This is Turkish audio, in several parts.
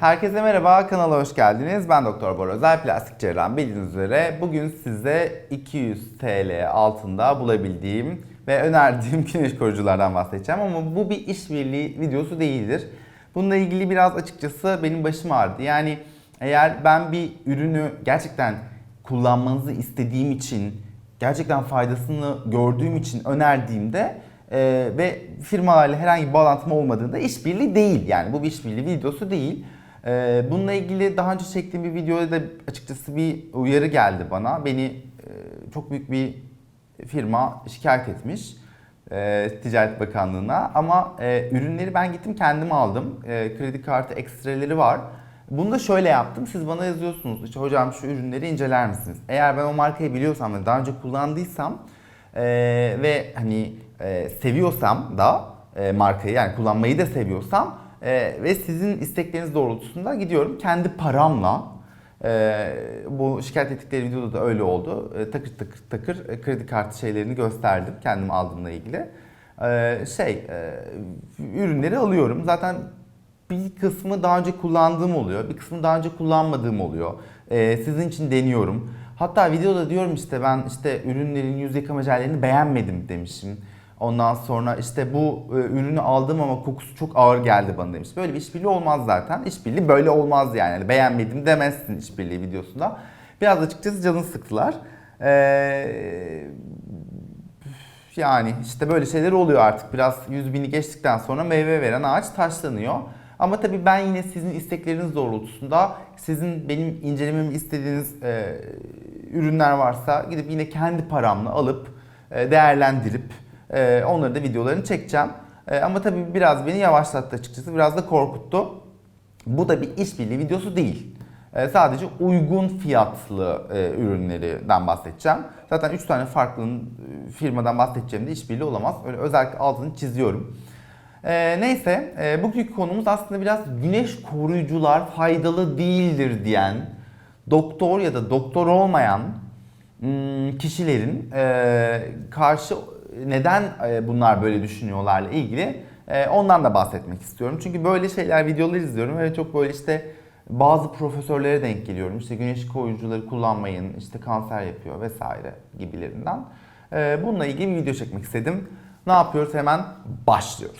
Herkese merhaba, kanala hoş geldiniz. Ben Doktor Bora Özel Plastik Cerrah. Bildiğiniz üzere bugün size 200 TL altında bulabildiğim ve önerdiğim güneş koruyuculardan bahsedeceğim. Ama bu bir işbirliği videosu değildir. Bununla ilgili biraz açıkçası benim başım ağrıdı. Yani eğer ben bir ürünü gerçekten kullanmanızı istediğim için, gerçekten faydasını gördüğüm için önerdiğimde e, ve firmalarla herhangi bir bağlantım olmadığında işbirliği değil. Yani bu bir işbirliği videosu değil. Ee, Bununla ilgili daha önce çektiğim bir videoda da açıkçası bir uyarı geldi bana. Beni e, çok büyük bir firma şikayet etmiş e, Ticaret Bakanlığı'na. Ama e, ürünleri ben gittim kendim aldım. E, Kredi kartı ekstreleri var. Bunu da şöyle yaptım. Siz bana yazıyorsunuz. İşte hocam şu ürünleri inceler misiniz? Eğer ben o markayı biliyorsam ve daha önce kullandıysam e, ve hani e, seviyorsam da e, markayı yani kullanmayı da seviyorsam e, ve sizin istekleriniz doğrultusunda gidiyorum kendi paramla e, bu şikayet ettikleri videoda da öyle oldu. E, takır takır takır e, kredi kartı şeylerini gösterdim kendim aldığımla ilgili. E, şey e, ürünleri alıyorum. Zaten bir kısmı daha önce kullandığım oluyor. Bir kısmı daha önce kullanmadığım oluyor. E, sizin için deniyorum. Hatta videoda diyorum işte ben işte ürünlerin yüz yıkama jellerini beğenmedim demişim. Ondan sonra işte bu e, ürünü aldım ama kokusu çok ağır geldi bana demiş. Böyle bir işbirliği olmaz zaten. İşbirliği böyle olmaz yani. yani beğenmedim demezsin işbirliği videosunda. Biraz açıkçası canını sıktılar. Ee, yani işte böyle şeyler oluyor artık. Biraz yüz bini geçtikten sonra meyve veren ağaç taşlanıyor. Ama tabii ben yine sizin istekleriniz doğrultusunda sizin benim incelememi istediğiniz e, ürünler varsa gidip yine kendi paramla alıp e, değerlendirip e, onları da videolarını çekeceğim. E, ama tabii biraz beni yavaşlattı açıkçası. Biraz da korkuttu. Bu da bir işbirliği videosu değil. E, sadece uygun fiyatlı e, ürünlerden bahsedeceğim. Zaten 3 tane farklı e, firmadan bahsedeceğimde işbirliği olamaz. Öyle özellikle altını çiziyorum. E, neyse e, bugünkü konumuz aslında biraz güneş koruyucular faydalı değildir diyen doktor ya da doktor olmayan hmm, kişilerin e, karşı neden e, bunlar böyle düşünüyorlarla ilgili e, ondan da bahsetmek istiyorum. Çünkü böyle şeyler videolar izliyorum ve çok böyle işte bazı profesörlere denk geliyorum. İşte güneş koruyucuları kullanmayın, işte kanser yapıyor vesaire gibilerinden. E, Bununla ilgili bir video çekmek istedim. Ne yapıyoruz? Hemen başlıyoruz.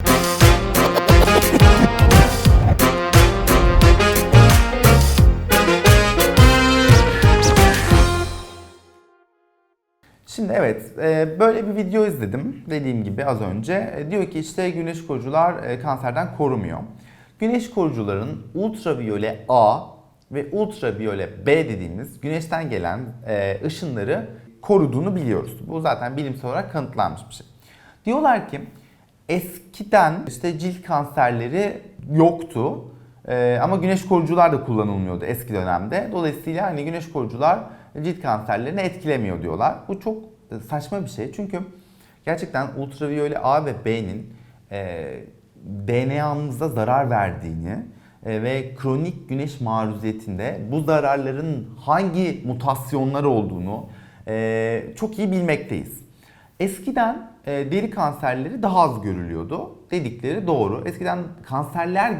Şimdi evet e, böyle bir video izledim dediğim gibi az önce. E, Diyor ki işte güneş koruyucular e, kanserden korumuyor. Güneş koruyucuların ultraviyole A ve ultraviyole B dediğimiz güneşten gelen ışınları koruduğunu biliyoruz. Bu zaten bilimsel olarak kanıtlanmış bir şey. Diyorlar ki eskiden işte cilt kanserleri yoktu. Ee, ama güneş koruyucular da kullanılmıyordu eski dönemde. Dolayısıyla hani güneş koruyucular cilt kanserlerini etkilemiyor diyorlar. Bu çok saçma bir şey. Çünkü gerçekten ultraviyole A ve B'nin e, DNA'mıza zarar verdiğini e, ve kronik güneş maruziyetinde bu zararların hangi mutasyonlar olduğunu e, çok iyi bilmekteyiz. Eskiden e, deri kanserleri daha az görülüyordu. Dedikleri doğru. Eskiden kanserler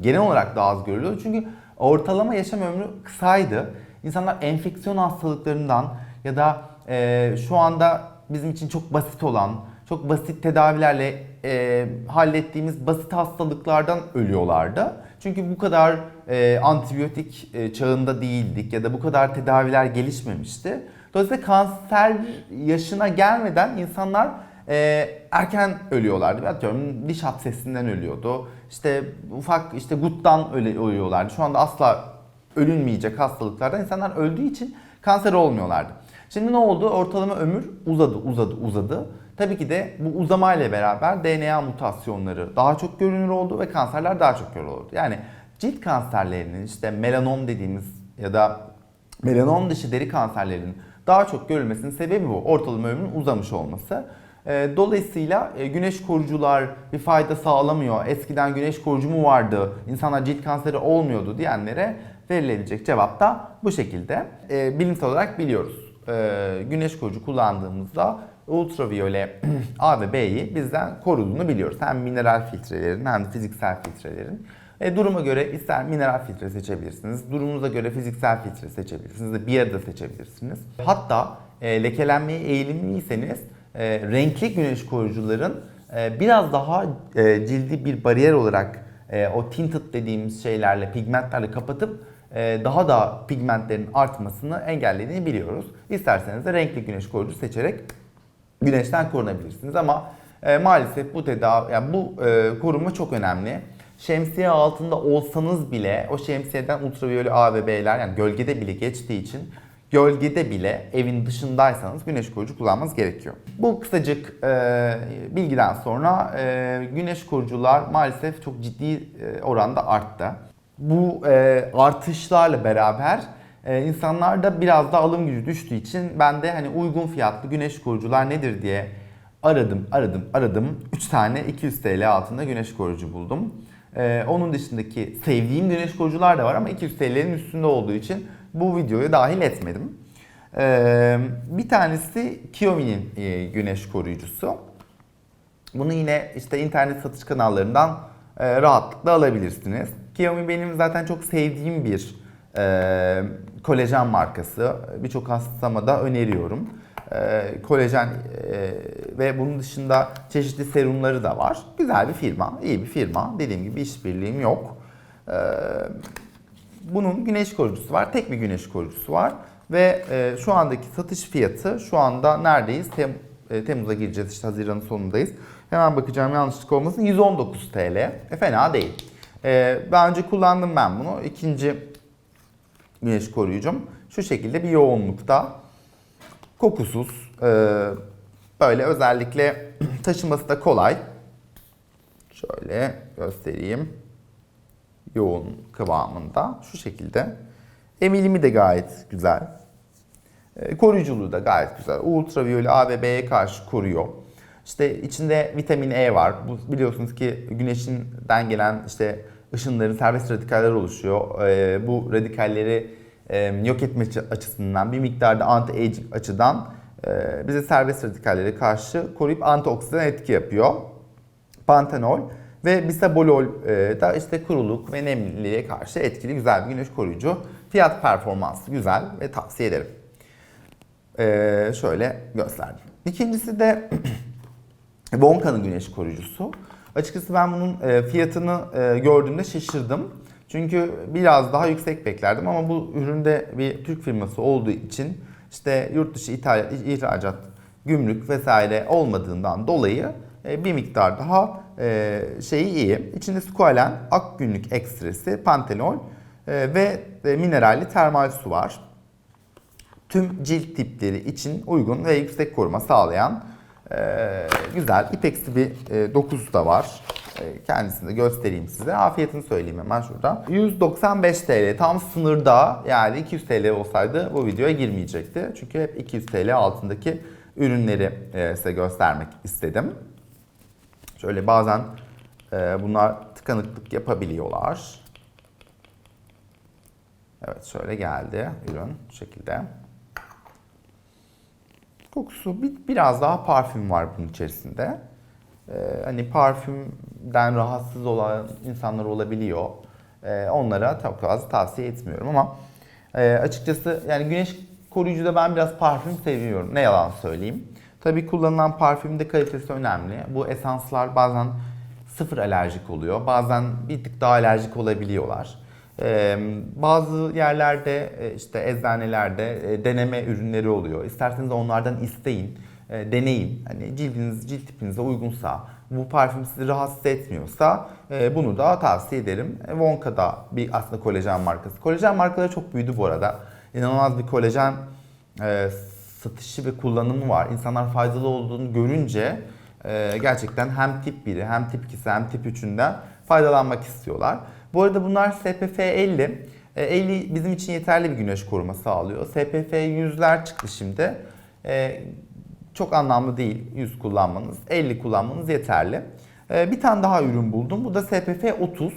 genel olarak daha az görülüyordu. Çünkü ortalama yaşam ömrü kısaydı. İnsanlar enfeksiyon hastalıklarından ya da e, şu anda bizim için çok basit olan, çok basit tedavilerle e, hallettiğimiz basit hastalıklardan ölüyorlardı. Çünkü bu kadar e, antibiyotik e, çağında değildik ya da bu kadar tedaviler gelişmemişti. Dolayısıyla kanser yaşına gelmeden insanlar e, erken ölüyorlardı. Atıyorum diş absesinden ölüyordu. İşte ufak işte guttan ölüyorlardı. Şu anda asla ölünmeyecek hastalıklardan insanlar öldüğü için kanser olmuyorlardı. Şimdi ne oldu? Ortalama ömür uzadı, uzadı, uzadı. Tabii ki de bu uzamayla beraber DNA mutasyonları daha çok görünür oldu ve kanserler daha çok görünür oldu. Yani cilt kanserlerinin işte melanom dediğimiz ya da melanom dışı deri kanserlerinin daha çok görülmesinin sebebi bu. Ortalama ömrün uzamış olması. Ee, Dolayısıyla e, güneş koruyucular bir fayda sağlamıyor. Eskiden güneş koruyucu mu vardı? İnsanlar cilt kanseri olmuyordu diyenlere verilebilecek cevap da bu şekilde. Ee, Bilimsel olarak biliyoruz. Ee, Güneş koruyucu kullandığımızda ultraviyole A ve B'yi bizden koruduğunu biliyoruz. Hem mineral filtrelerin hem de fiziksel filtrelerin E, duruma göre ister mineral filtre seçebilirsiniz, durumunuza göre fiziksel filtre seçebilirsiniz de bir arada seçebilirsiniz. Hatta e, lekelenmeye eğilimliyseniz e, renkli güneş koruyucuların e, biraz daha e, cildi bir bariyer olarak e, o tinted dediğimiz şeylerle, pigmentlerle kapatıp e, daha da pigmentlerin artmasını engellediğini biliyoruz. İsterseniz de renkli güneş koruyucu seçerek güneşten korunabilirsiniz ama e, maalesef bu tedavi yani bu e, korunma çok önemli. Şemsiye altında olsanız bile o şemsiyeden ultraviyole A ve B'ler yani gölgede bile geçtiği için gölgede bile evin dışındaysanız güneş koruyucu kullanmanız gerekiyor. Bu kısacık e, bilgiden sonra e, güneş koruyucular maalesef çok ciddi e, oranda arttı. Bu e, artışlarla beraber e, insanlarda biraz da alım gücü düştüğü için ben de hani uygun fiyatlı güneş koruyucular nedir diye aradım, aradım, aradım. 3 tane 200 TL altında güneş koruyucu buldum. E, onun dışındaki sevdiğim güneş koruyucular da var ama 200 TL'nin üstünde olduğu için bu videoya dahil etmedim. E, bir tanesi Xiaomi'nin e, güneş koruyucusu. Bunu yine işte internet satış kanallarından e, rahatlıkla alabilirsiniz. Xiaomi benim zaten çok sevdiğim bir e, kolajen markası. Birçok hastama da öneriyorum. E, kolajen e, ve bunun dışında çeşitli serumları da var. Güzel bir firma, iyi bir firma. Dediğim gibi işbirliğim yok. E, bunun güneş koruyucusu var. Tek bir güneş koruyucusu var. Ve e, şu andaki satış fiyatı şu anda neredeyiz? Tem, e, Temmuz'a gireceğiz işte Haziran'ın sonundayız. Hemen bakacağım yanlışlık olmasın. 119 TL. E, fena değil. E, daha önce kullandım ben bunu. İkinci güneş koruyucum. Şu şekilde bir yoğunlukta. Kokusuz. E, böyle özellikle taşıması da kolay. Şöyle göstereyim. Yoğun kıvamında. Şu şekilde. Emilimi de gayet güzel. E, koruyuculuğu da gayet güzel. Ultraviyole A ve B'ye karşı koruyor. İşte içinde vitamin E var. Bu biliyorsunuz ki güneşinden gelen işte ışınların serbest radikaller oluşuyor. E, bu radikalleri e, yok etme açısından bir miktarda anti-aging açıdan e, bize serbest radikallere karşı koruyup antioksidan etki yapıyor. Pantenol ve bisabolol e, da işte kuruluk ve nemliliğe karşı etkili güzel bir güneş koruyucu. Fiyat performansı güzel ve tavsiye ederim. E, şöyle gösterdim. İkincisi de Wonka'nın güneş koruyucusu. Açıkçası ben bunun e, fiyatını e, gördüğümde şaşırdım. Çünkü biraz daha yüksek beklerdim ama bu üründe bir Türk firması olduğu için işte yurt dışı ithal, ihracat, gümrük vesaire olmadığından dolayı e, bir miktar daha şeyi iyi. İçinde squalen, ak günlük ekstresi, pantenol ve mineralli termal su var. Tüm cilt tipleri için uygun ve yüksek koruma sağlayan ee, güzel ipeksi bir e, dokusu da var. E, kendisini de göstereyim size. Afiyetini söyleyeyim hemen şurada. 195 TL tam sınırda yani 200 TL olsaydı bu videoya girmeyecekti. Çünkü hep 200 TL altındaki ürünleri e, size göstermek istedim. Şöyle bazen e, bunlar tıkanıklık yapabiliyorlar. Evet şöyle geldi ürün şekilde. Kokusu bir, biraz daha parfüm var bunun içerisinde. Ee, hani parfümden rahatsız olan insanlar olabiliyor. Ee, onlara çok fazla tavsiye etmiyorum ama e, açıkçası yani güneş koruyucuda ben biraz parfüm seviyorum. Ne yalan söyleyeyim. Tabii kullanılan parfümün de kalitesi önemli. Bu esanslar bazen sıfır alerjik oluyor. Bazen bir tık daha alerjik olabiliyorlar. Bazı yerlerde e, işte eczanelerde e, deneme ürünleri oluyor. İsterseniz onlardan isteyin, e, deneyin. Hani cildiniz, cilt tipinize uygunsa, bu parfüm sizi rahatsız etmiyorsa bunu da tavsiye ederim. Wonka da bir aslında kolajen markası. Kolajen markaları çok büyüdü bu arada. İnanılmaz bir kolajen satışı ve kullanımı var. İnsanlar faydalı olduğunu görünce gerçekten hem tip 1'i hem tip 2'si hem tip 3'ünden faydalanmak istiyorlar. Bu arada bunlar SPF 50. 50 bizim için yeterli bir güneş koruma sağlıyor. SPF 100'ler çıktı şimdi. E, çok anlamlı değil 100 kullanmanız. 50 kullanmanız yeterli. E, bir tane daha ürün buldum. Bu da SPF 30.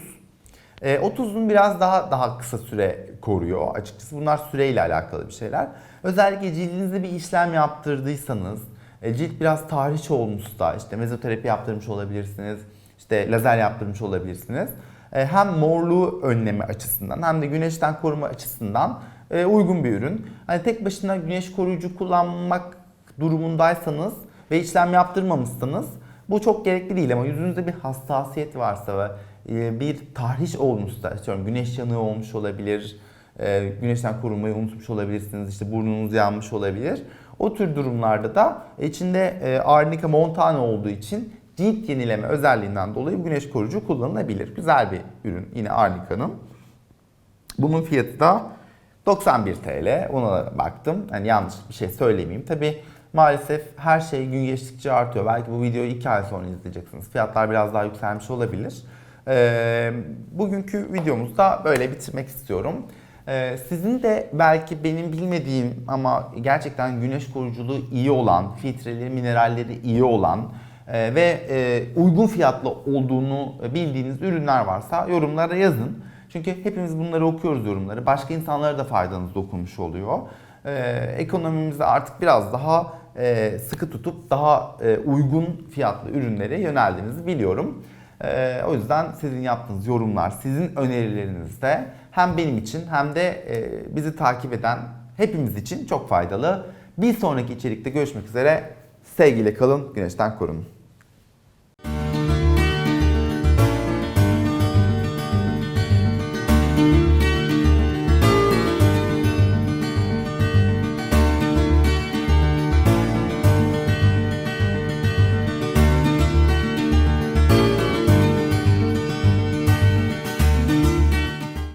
30'un biraz daha daha kısa süre koruyor açıkçası. Bunlar süreyle alakalı bir şeyler. Özellikle cildinizde bir işlem yaptırdıysanız, e, cilt biraz tahriş olmuşsa, işte mezoterapi yaptırmış olabilirsiniz, işte lazer yaptırmış olabilirsiniz. E, hem morluğu önleme açısından hem de güneşten koruma açısından e, uygun bir ürün. Hani tek başına güneş koruyucu kullanmak durumundaysanız ve işlem yaptırmamışsanız bu çok gerekli değil ama yüzünüzde bir hassasiyet varsa ve e, bir tahriş olmuşsa, istiyorum güneş yanığı olmuş olabilir, güneşten korunmayı unutmuş olabilirsiniz, işte burnunuz yanmış olabilir. O tür durumlarda da içinde e, Arnica Montana olduğu için cilt yenileme özelliğinden dolayı güneş koruyucu kullanılabilir. Güzel bir ürün yine Arnica'nın. Bunun fiyatı da 91 TL. Ona da baktım. Yani yanlış bir şey söylemeyeyim. Tabi maalesef her şey gün geçtikçe artıyor. Belki bu videoyu 2 ay sonra izleyeceksiniz. Fiyatlar biraz daha yükselmiş olabilir. Ee, bugünkü videomuzda böyle bitirmek istiyorum. Ee, sizin de belki benim bilmediğim ama gerçekten güneş koruyuculuğu iyi olan, filtreleri, mineralleri iyi olan e, ve e, uygun fiyatlı olduğunu bildiğiniz ürünler varsa yorumlara yazın. Çünkü hepimiz bunları okuyoruz yorumları. Başka insanlara da faydanız dokunmuş oluyor. Ee, ekonomimizi artık biraz daha e, sıkı tutup daha e, uygun fiyatlı ürünlere yöneldiğinizi biliyorum. Ee, o yüzden sizin yaptığınız yorumlar, sizin önerileriniz de hem benim için hem de e, bizi takip eden hepimiz için çok faydalı. Bir sonraki içerikte görüşmek üzere. Sevgiyle kalın, güneşten korunun.